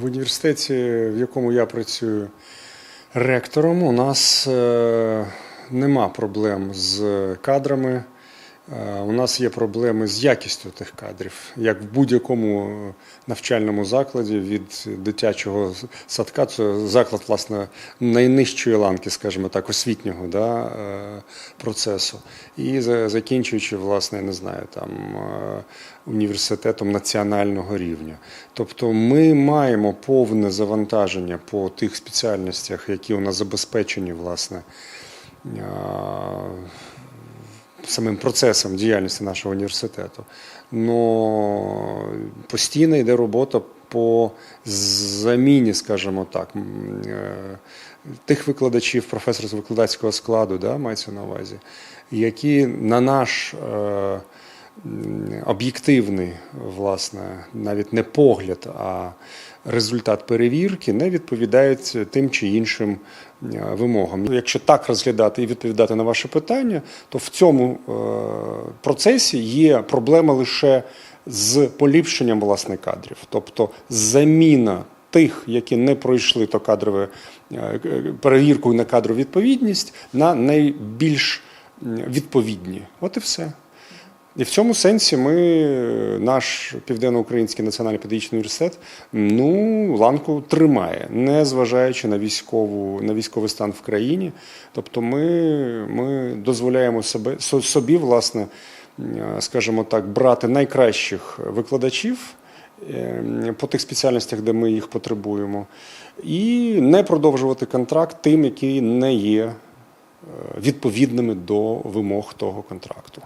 В університеті, в якому я працюю ректором, у нас е, нема проблем з кадрами. Е, У нас є проблеми з якістю тих кадрів, як в будь-якому навчальному закладі від дитячого садка. Це заклад, власне, найнижчої ланки, скажімо так, освітнього да, е, процесу. І закінчуючи, власне, не знаю, там е, університетом національного рівня. Тобто ми маємо повне завантаження по тих спеціальностях, які у нас забезпечені, власне. Самим процесом діяльності нашого університету. Но постійно йде робота по заміні, скажімо так, е, тих викладачів, професорів з викладацького складу, да, мається на увазі, які на наш е, об'єктивний, власне, навіть не погляд, а результат перевірки не відповідають тим чи іншим е, вимогам. Якщо так розглядати і відповідати на ваше питання, то в цьому е, процесі є проблема лише з поліпшенням власне кадрів, тобто заміна тих, які не пройшли то кадрове е, перевірку на кадрову відповідність, на найбільш відповідні. От і все. І в цьому сенсі ми, наш Південноукраїнський національний педагогічний університет, ну, ланку тримає, не зважаючи на військову, на військовий стан в країні. Тобто ми, ми дозволяємо себе, собі, власне, е, скажімо так, брати найкращих викладачів е, по тих спеціальностях, де ми їх потребуємо, і не продовжувати контракт тим, які не є е, відповідними до вимог того контракту.